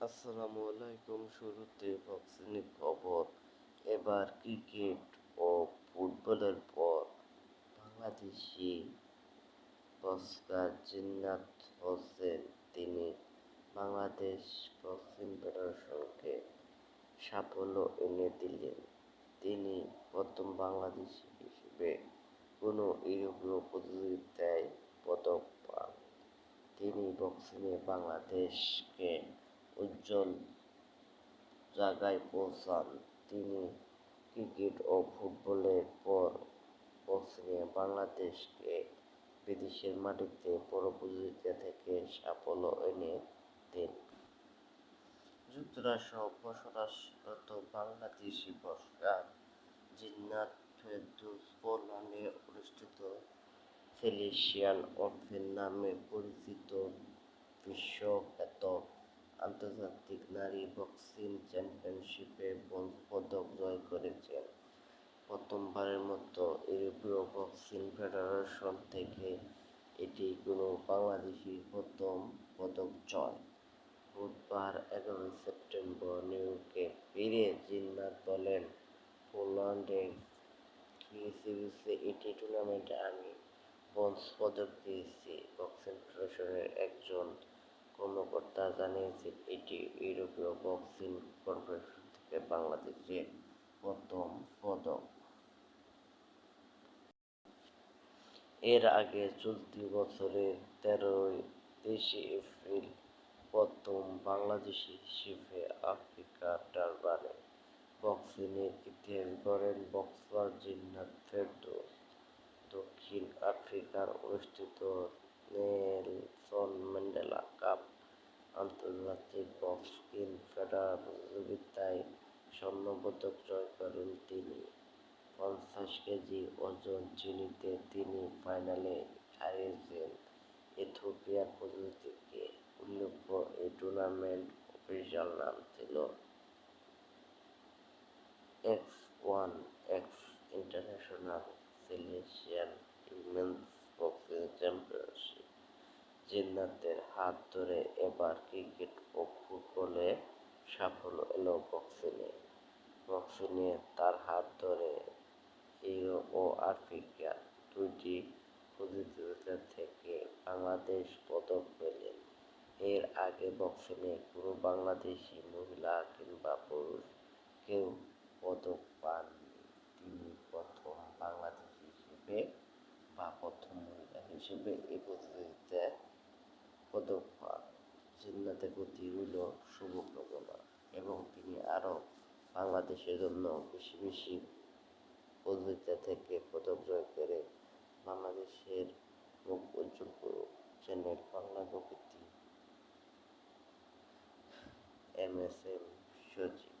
আসসালামু আলাইকুম, শুরুতে বক্সিংয়ের খবর। এবার ক্রিকেট ও ফুটবলের পর বাংলাদেশি বক্সার জিন্নাত হোসেন, তিনি বাংলাদেশ বক্সিং ফেডারেশনকে সাফল্য এনে দিলেন। তিনি প্রথম বাংলাদেশি হিসেবে কোনো ইউরোপীয় প্রতিযোগিতায় পদক পান। তিনি বক্সিংয়ে বাংলাদেশকে উজ্জ্বল জায়গায় পৌঁছান। তিনি ক্রিকেট ও ফুটবলের পর বক্সিংয়ে বাংলাদেশকে বিদেশের মাটিতে প্রতিযোগিতা থেকে সাফল্য এনে দেন। যুক্তরাষ্ট্র বসবাসরত বাংলাদেশি বক্সার জিন্নাত পোল্যান্ডে অনুষ্ঠিত ফেলিশিয়ান ওপেন নামে পরিচিত বিশ্বখ্যাত আন্তর্জাতিক নারী বক্সিং চ্যাম্পিয়নশিপে ব্রোঞ্জ পদক জয় করেছেন। প্রথমবারের মতো ইউরোপীয় বক্সিং ফেডারেশন থেকে এটি কোনো বাংলাদেশি প্রথম পদক জয়। বুধবার এগারোই সেপ্টেম্বর নিউ ইয়র্কে ফিরে জিন্নাত বলেন পোল্যান্ডের এটি টুর্নামেন্টে আমি ব্রোঞ্জ পদক পেয়েছি। বক্সিং ফেডারেশনের একজন কর্মকর্তা জানিয়েছেন এটি ইউরোপীয় বক্সিং কনফেডারেশন থেকে বাংলাদেশের প্রথম পদক। এর আগে চলতি বছরের তেরোই তেইশে এপ্রিল প্রথম বাংলাদেশি হিসেবে আফ্রিকা ডারবানে বক্সিংয়ের ইতিহাস গড়েন বক্সার জিন্নাত ফেরদৌস। দক্ষিণ আফ্রিকার অনুষ্ঠিত নেলসন ম্যান্ডেলা কাপ আন্তর্জাতিক বক্সিং ফেডারেশন প্রতিযোগিতায় স্বর্ণপদক জয় করেন তিনি। পঞ্চাশ কেজি ওজন শ্রেণীতে তিনি ফাইনালে হারিয়েছেন ইথিওপিয়ার প্রতিনিধিকে। উল্লেখ্য এই টুর্নামেন্ট অফিসিয়াল নাম ছিল X one, X international Silesian women's boxing championship জিন্নাতের হাত ধরে এবার ক্রিকেট ও ফুটবলে সাফল্য এলো বক্সিংয়ে বক্সিংয়ে তার হাত ধরে ইউরো ও আফ্রিকার দুইটি প্রতিযোগিতা থেকে বাংলাদেশ পদক পেলেন এর আগে বক্সিংয়ে কোনো বাংলাদেশি মহিলা কিংবা পুরুষ কেউ পদক পাননি। তিনি প্রথম বাংলাদেশি হিসেবে বা প্রথম মহিলা হিসেবে এই প্রতিযোগিতায় পদক পান জিন্নাতের প্রতি রইল শুভকামনা এবং তিনি আরও বাংলাদেশের জন্য বেশি বেশি প্রতিযোগিতা থেকে পদক জয় করে বাংলাদেশের মুখ উজ্জ্বল করুক। চ্যানেল বাংলা প্রকৃতি এম এস এম সজীব